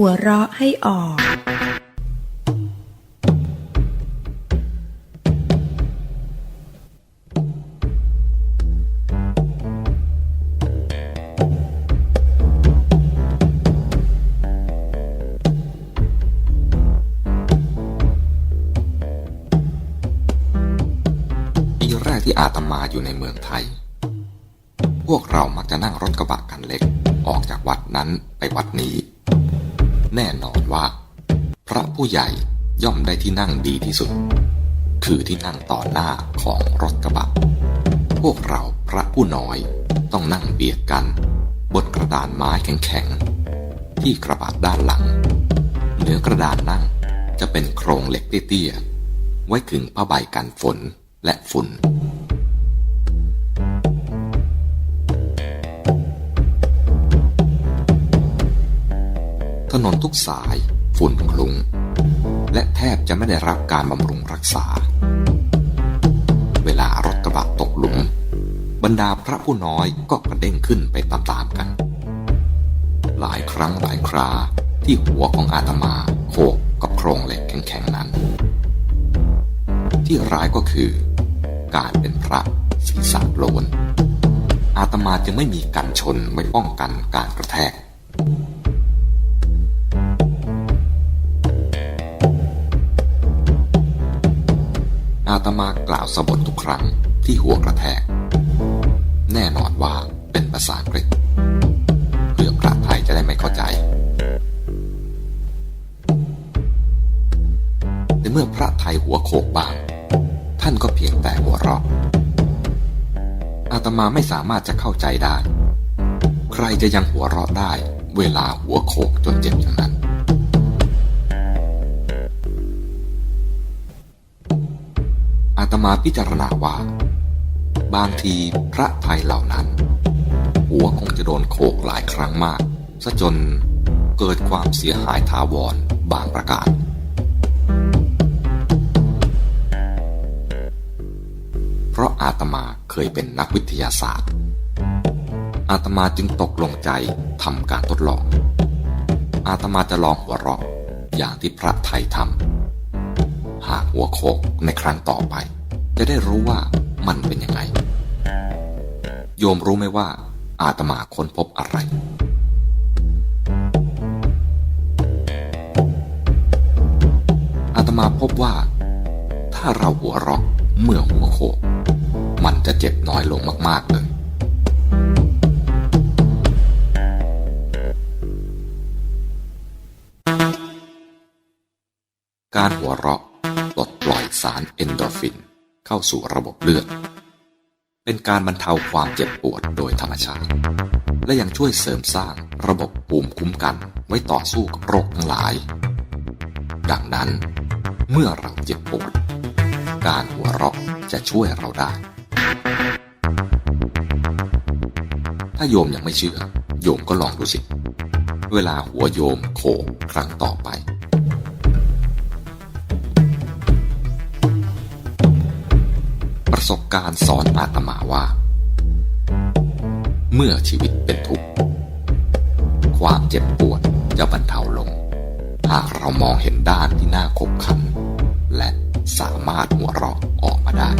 หัวเราะให้ออกปีแรกที่อาตมาอยู่ในเมืองไทย พวกเรามักจะนั่งรถกระบะกันเล็ก ออกจากวัดนั้นไปวัดนี้ แน่นอนว่า พระผู้ใหญ่ย่อมได้ที่นั่งดีที่สุด คือที่นั่งต่อหน้าของรถกระบะ พวกเราพระผู้น้อยต้องนั่งเบียดกัน บนกระดานไม้แข็งๆ ที่กระบะด้านหลัง เหนือกระดานนั่งจะเป็นโครงเหล็กเตี้ยๆไว้ขึงผ้าใบกันฝนและฝุ่น นนทุกสาย ฝุ่นคลุ้งและแทบจะไม่ได้รับการบำรุงรักษา เวลารถกระบะตกหลุม บรรดาพระผู้น้อยก็กระเด้งขึ้นไปตามๆกัน หลายครั้งหลายคราที่หัวของอาตมาโขกกับโครงเหล็กแข็งๆนั้น ที่ร้ายก็คือ การเป็นพระศีรษะโลนอาตมาจึงไม่มีกันชนไว้ป้องกันการกระแทก อาตมากล่าวสบททุกครั้งที่หัวกระแทก แน่นอนว่าเป็นภาษาอังกฤษเพื่อพระไทยจะได้ไม่เข้าใจแต่เมื่อพระไทยหัวโขกบ้างท่านก็เพียงแต่หัวเราะอาตมาไม่สามารถจะเข้าใจได้ ใครจะยังหัวเราะได้เวลาหัวโขกจนเจ็บอย่างนั้น มาพิจารณาว่า บางทีพระไทยเหล่านั้น หัวคงจะโดนโขกหลายครั้งมากซะจนเกิดความเสียหายถาวรบางประการ เพราะอาตมาเคยเป็นนักวิทยาศาสตร์ อาตมาจึงตกลงใจทำการทดลอง อาตมาจะลองหัวเราะอย่างที่พระไทยทำหากหัวโขกในครั้งต่อไป จะได้รู้ว่ามันเป็นยังไง โยมรู้ไหมว่าอาตมาค้นพบอะไร อาตมาพบว่า ถ้าเราหัวเราะเมื่อหัวโขกมันจะเจ็บน้อยลงมาก ๆ เลย การหัวเราะปลดปล่อยสารเอนโดรฟิน เข้าสู่ระบบเลือด เป็นการบรรเทาความเจ็บปวดโดยธรรมชาติ และยังช่วยเสริมสร้างระบบภูมิคุ้มกันไว้ต่อสู้กับโรคทั้งหลาย ดังนั้น เมื่อเราเจ็บปวด การหัวเราะจะช่วยเราได้ ถ้าโยมยังไม่เชื่อ โยมก็ลองดูสิ เวลาหัวโยมโขกครั้งต่อไป ประสบการณ์สอนอาตมาว่า เมื่อชีวิตเป็นทุกข์ ความเจ็บปวดจะบรรเทาลง หากเรามองเห็นด้านที่น่าขบขัน และสามารถหัวเราะออกมาได้